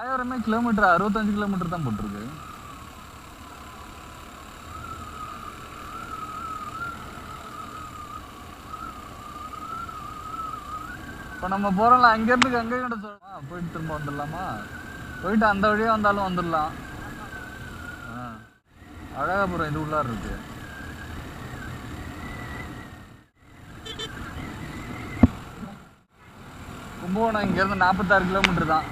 ஆயிரமே kilometre அறுபத்தஞ்சு kilometre தான் போட்டிருக்கு. இப்போ நம்ம போகிறோம்ல அங்கேருந்து அங்கே கிட்ட சொல்லலாம் போயிட்டு திரும்ப வந்துடலாமா? போயிட்டு அந்த வழியாக வந்தாலும் வந்துடலாம். ஆ அழகாபுரம் இது உள்ளார் இருக்கு. கும்பகோணம் இங்கேருந்து நாற்பத்தாறு கிலோமீட்டர் தான்.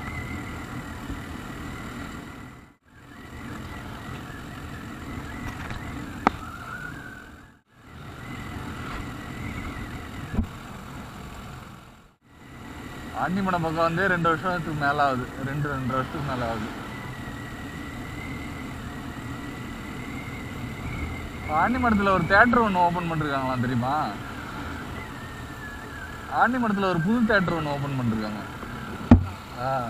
ஆண்டிமடம் பக்கம் வந்து ரெண்டு வருஷத்துக்கு மேலே ஆகுது. ரெண்டு ரெண்டு வருஷத்துக்கு மேலே ஆகுது. ஆண்டிமடத்தில் ஒரு தேட்டர் ஒன்று ஓப்பன் பண்ணிருக்காங்களாம் தெரியுமா? ஆண்டிமடத்தில் ஒரு புது தேட்டர் ஒன்று ஓப்பன் பண்ணிருக்காங்க. ஆ.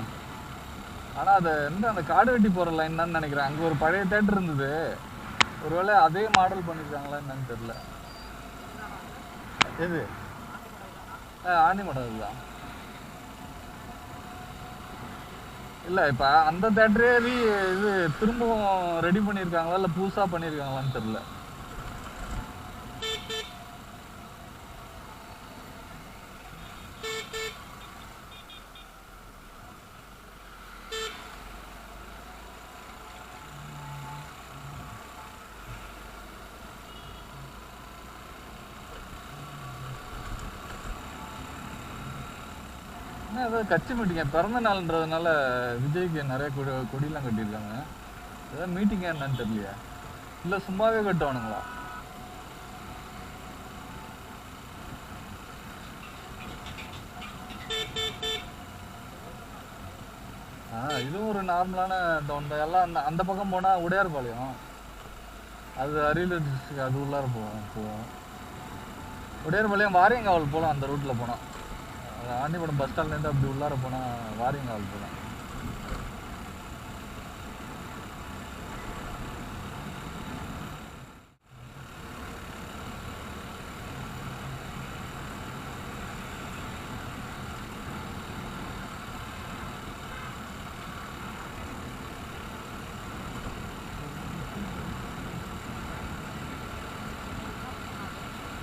ஆனால் அது எந்த அந்த காடு வெட்டி போகிற லைன் தான் நினைக்கிறேன். அங்கே ஒரு பழைய தேட்டர் இருந்தது. ஒருவேளை அதே மாடல் பண்ணியிருக்காங்களா என்னன்னு தெரியல. எது? ஆ ஆண்டிமடம் இதுதான் இல்ல இப்ப அந்த தேட்டரே இது திரும்பவும் ரெடி பண்ணியிருக்காங்களா இல்ல புதுசா பண்ணிருக்காங்களான்னு தெரியல. என்ன ஏதோ கட்சி மீட்டிங் பிறந்த நாள்ன்றதுனால விஜய்க்கு நிறைய கொடி கொடியெல்லாம் கட்டியிருக்காங்க. ஏதோ மீட்டிங் என்னன்னு தெரியலையா. இல்லை சும்மாவே கட்டுவானுங்களா? ஆ இதுவும் ஒரு நார்மலான டவுன் தான். எல்லாம் அந்த அந்த பக்கம் போனால் உடையார்பாளையம். அது அரியலூர் டிஸ்ட்ரிக்ட் அது உள்ளார போவோம் போவோம். உடையார்பாளையம் வாரியங்காவல் போகலாம் அந்த ரூட்டில் போனோம் ஆண்டிபடம் பஸ் ஸ்டாண்ட்லேருந்து அப்படி உள்ளார போனா வாரியங்காவல் போகலாம்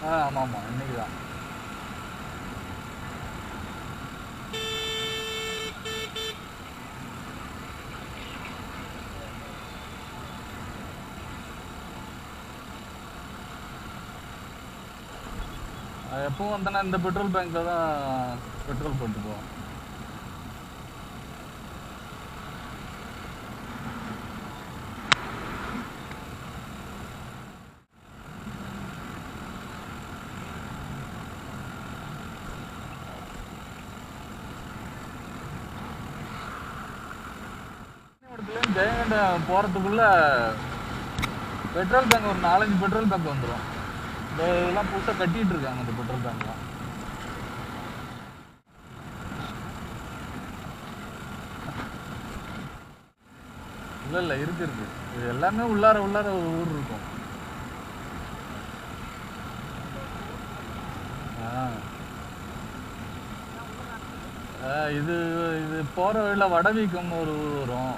ஆ ஆமாம் ஆமாம் இன்றைக்கி தான் அது எப்பவும் வந்தேன்னா இந்த பெட்ரோல் பேங்க்ல தான் பெட்ரோல் போட்டு போவோம் இடத்துலேயும் ஜெயங்கண்ட பெட்ரோல் பேங்க் ஒரு நாலஞ்சு பெட்ரோல் பேங்க் வந்துடும் இந்த இதெல்லாம் புதுசாக கட்டிட்டு இருக்காங்க இந்த பெட்ரோல் பேங்க்லாம் இல்லை இல்லை இருக்கு இருக்கு. இது எல்லாமே உள்ளார உள்ளார ஒரு ஊர் இருக்கும். இது இது போற வழியில வடவீக்கம் ஒரு ஊர் வரும்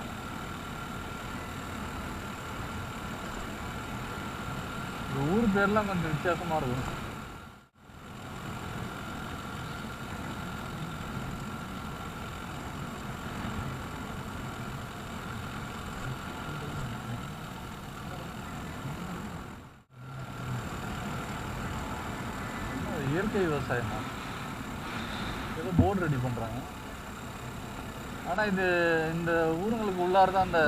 இந்த ஊர் பேர்லாம் கொஞ்சம் வித்தியாசமாக இருக்கும். இயற்கை விவசாயம் தான். ஏதோ போர்டு ரெடி பண்ணுறாங்க ஆனால் இது இந்த ஊருங்களுக்கு உள்ளார தான் அந்த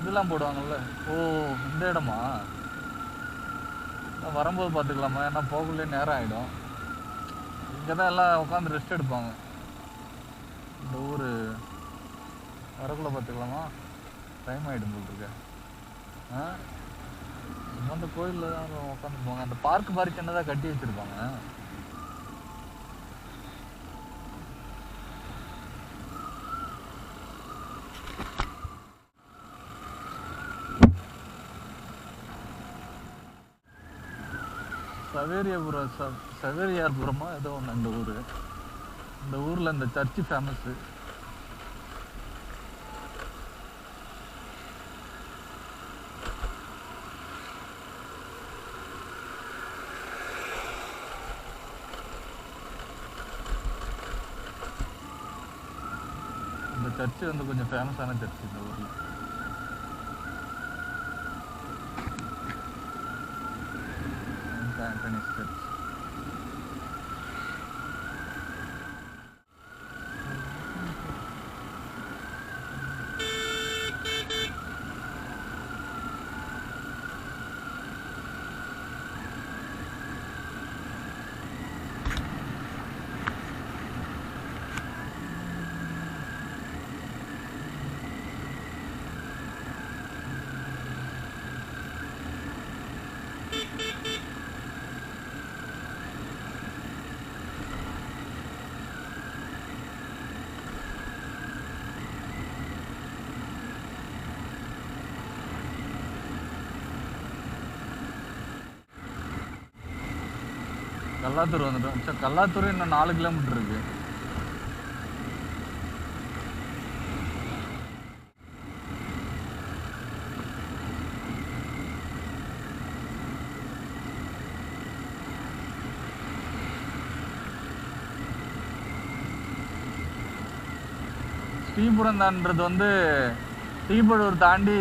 இதெல்லாம் போடுவாங்கல்ல? ஓ இந்த இடமா? வரும்போது பார்த்துக்கலாமா? ஏன்னா போகக்குள்ளே நேரம் ஆகிடும் இங்கே தான் எல்லாம் உட்காந்து ரெஸ்ட் எடுப்பாங்க. இந்த ஊர் வரக்குள்ளே பார்த்துக்கலாமா? டைம் ஆகிடும் போட்டுருக்க ஆ? இங்கே அந்த கோயிலில் தான் உட்காந்து போவாங்க அந்த பார்க் மாதிரி சின்னதாக கட்டி வச்சுருப்பாங்க. சவேரியபுரம் ச சவேரியார்புரமோ ஏதோ ஒன்று அந்த ஊர். இந்த ஊரில் இந்த சர்ச்சு ஃபேமஸ்ஸு இந்த சர்ச்சு வந்து கொஞ்சம் ஃபேமஸான சர்ச்சு இந்த ஊரில். கல்லாத்தூர் வந்துட்டோம். சார் கல்லாத்தூர் இன்னும் நாலு கிலோமீட்டர் இருக்கு. ஸ்ரீபுரம் தான்றது வந்து ஸ்ரீபடூர் தாண்டி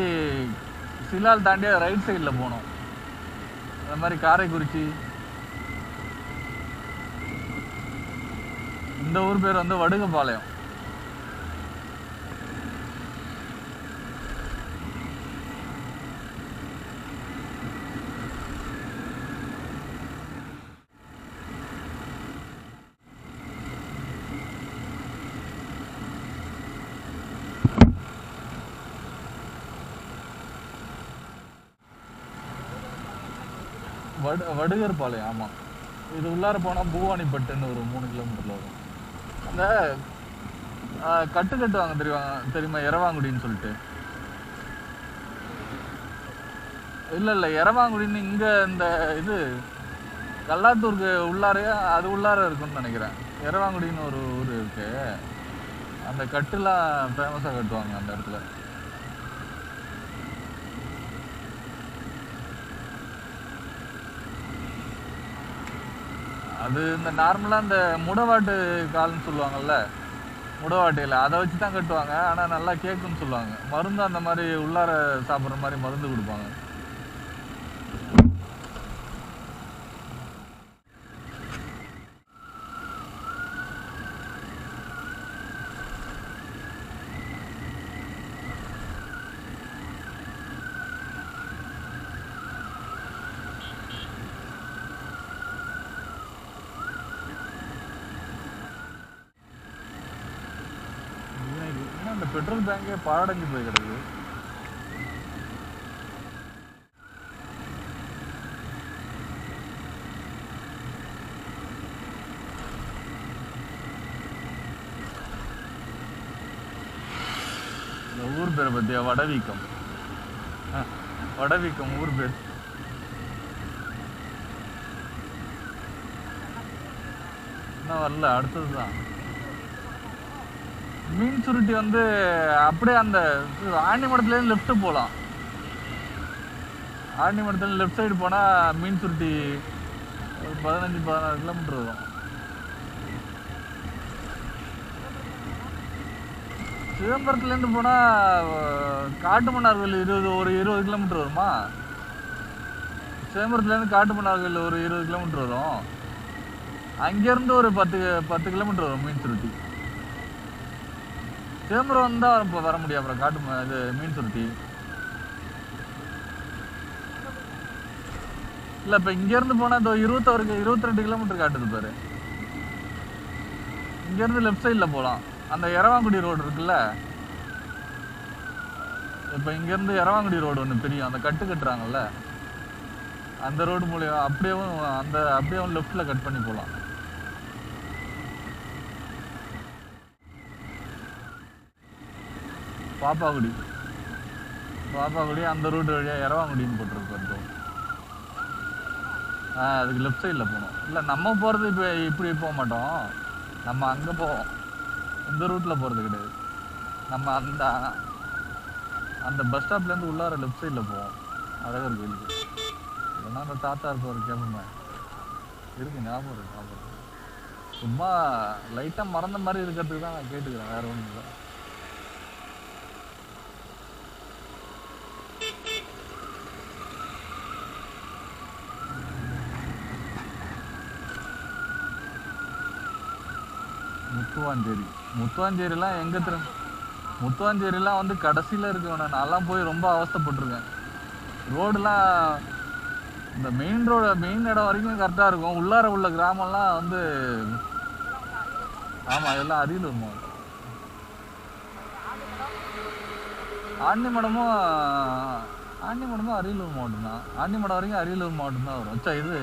சிலால் தாண்டி ரைட் சைடில் போகணும் அது மாதிரி காரைக்குறிச்சி இந்த ஊர் பேர் வந்து வடுகபாளையம் வடு வடுகர் பாளையம் ஆமாம் இது உள்ளார போனால் பூவானிப்பட்டுன்னு ஒரு மூணு கிலோமீட்டரில் வரும். இந்த கட்டு கட்டுவாங்க தெரியுமா தெரியுமா எரவாங்குடின்னு சொல்லிட்டு. இல்லை இல்லை எரவாங்குடின்னு இங்கே இந்த இது கல்லாத்தூருக்கு உள்ளாரையே அது உள்ளார இருக்குன்னு நினைக்கிறேன். எரவாங்குடின்னு ஒரு ஊர் இருக்கு. அந்த கட்டுலாம் ஃபேமஸாக கட்டுவாங்க அந்த இடத்துல. அது இந்த நார்மலாக இந்த முடவாட்டு கால்னு சொல்லுவாங்கல்ல முடவாட்டையில். அதை வச்சு தான் கட்டுவாங்க. ஆனால் நல்லா கேட்குன்னு சொல்லுவாங்க. மருந்து அந்த மாதிரி உள்ளார சாப்பிட்ற மாதிரி மருந்து கொடுப்பாங்க. பெட்ரோல் பேங்கே பாடஞ்சு போய் கிடக்குது. இந்த ஊர் பேரை பத்தியா வடவீக்கம். வடவீக்கம் ஊர் பேர். இன்னும் வரல அடுத்ததுதான். மீன் சுருட்டி வந்து அப்படியே அந்த ஆண்டிமடத்துலேருந்து லெஃப்ட்டு போகலாம் ஆண்டிமடத்துல லெஃப்ட் சைடு போனால் மீன் சுருட்டி ஒரு பதினஞ்சு பதினாறு கிலோமீட்டர் வரும். சிதம்பரத்துலேருந்து போனால் காட்டுமன்னார் கோயில் இருபது ஒரு இருபது கிலோமீட்டர் வருமா? சிதம்பரத்துலேருந்து காட்டுமன்னார் கோயில் ஒரு இருபது கிலோமீட்டர் வரும். அங்கேருந்து ஒரு பத்து பத்து கிலோமீட்டர் வரும் மீன் சுருட்டி. சிதம்பரம் வந்தால் இப்போ வர முடியும் அப்புறம் காட்டு இது மீன் சுருட்டி. இல்லை இப்போ இங்கேருந்து போனால் இந்த இருபத்தோரு இருபத்தி ரெண்டு கிலோமீட்டர் காட்டுது பாரு. இங்கேருந்து லெஃப்ட் சைடில் போகலாம் அந்த எரவாங்குடி ரோடு இருக்குல்ல? இப்போ இங்கேருந்து எரவாங்குடி ரோடு ஒன்று பிரியும் அந்த கட்டு கட்டுறாங்கல்ல? அந்த ரோடு மூலியம் அப்படியேவும் அந்த அப்படியேவும் லெஃப்டில் கட் பண்ணி போகலாம் பாப்பாக்குடி பாப்பாக்குடி அந்த ரூட் வழியாக எரவாங்குடின்னு போட்டிருக்கு ஆ அதுக்கு லெஃப்ட் சைடில் போகணும் இல்லை நம்ம போகிறது இப்போ இப்படி போக மாட்டோம். நம்ம அங்கே போவோம். இந்த ரூட்டில் போகிறது கிடையாது. நம்ம அந்த அந்த பஸ் ஸ்டாப்லேருந்து உள்ளார லெஃப்ட் சைடில் போவோம். அழகர் கோயிலுக்கு. இல்லைன்னா அந்த தாத்தா இருப்பார் கேமரா. இருக்கு ஞாபகம் இருக்கு ஞாபகம் சும்மா லைட்டாக மறந்த மாதிரி இருக்கிறதுக்கு தான் நான் கேட்டுக்கிறேன் வேறு ஒன்றும் இல்லை. முத்துவாஞ்சேரி. முத்துவாஞ்சேரிலாம் எங்கே திரு முத்துவாஞ்சேரிலாம் வந்து கடைசியில் இருக்கவன. நான்லாம் போய் ரொம்ப அவஸ்தப்பட்டிருக்கேன். ரோடுலாம் இந்த மெயின் ரோடு மெயின் இடம் வரைக்கும் கரெக்டாக இருக்கும். உள்ளார உள்ள கிராமம்லாம் வந்து ஆமாம் இதெல்லாம் அரியலூர் மாவட்டம். ஆண்டிமடமும் ஆண்டிமடமும் அரியலூர் மாவட்டம் தான். ஆண்டிமடம் வரைக்கும் அரியலூர் மாவட்டம் தான் வரும். சரி இது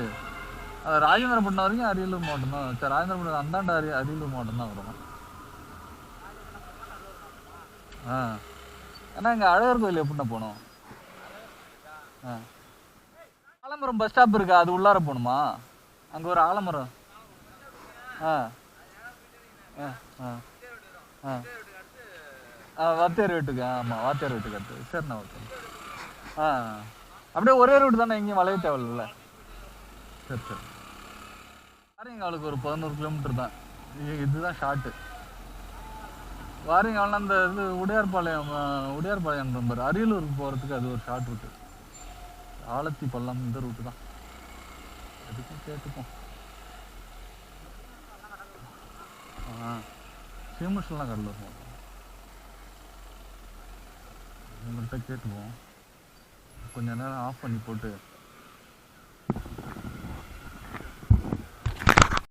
அது பண்ண வரைக்கும் அரியலூர் மாவட்டம் தான் சரி பண்ண அந்தாண்ட அரிய அரியலூர் மாவட்டம் தான் வரும். ஆ. ஏன்னா இங்கே அழகர் கோயில் எப்படின்னா போனோம் ஆ. ஆலமரம் பஸ் ஸ்டாப் இருக்கா? அது உள்ளார போகணுமா? அங்கே ஒரு ஆலமரம். ஆ. ஆ ஆ. ஆ. ஆ வாத்தியார் வீட்டுக்கு ஆமாம் வாத்தியார் வீட்டுக்கு அடுத்து. சரிண்ணா ஓகே. ஆ. அப்படியே ஒரே ரூட் தானே எங்கேயும் வளைய தேவையில்ல சரி சரி. வாரியங்காலுக்கு ஒரு பதினோரு கிலோமீட்டர் தான். இதுதான் ஷார்ட்டு வாரியங்காலில் அந்த இது உடையார்பாளையம் உடையார்பாளையம் நம்பர். அரியலூருக்கு போகிறதுக்கு அது ஒரு ஷார்ட் ரூட்டு ஆலத்தி பள்ளம் இந்த ரூட்டு தான். அதுக்கும் கேட்டுப்போம். ஆ சீமஸ்லாம் கடலூர் மாவட்டம் உங்கள்கிட்ட கேட்டுப்போம். கொஞ்ச நேரம் ஆஃப் பண்ணி போட்டு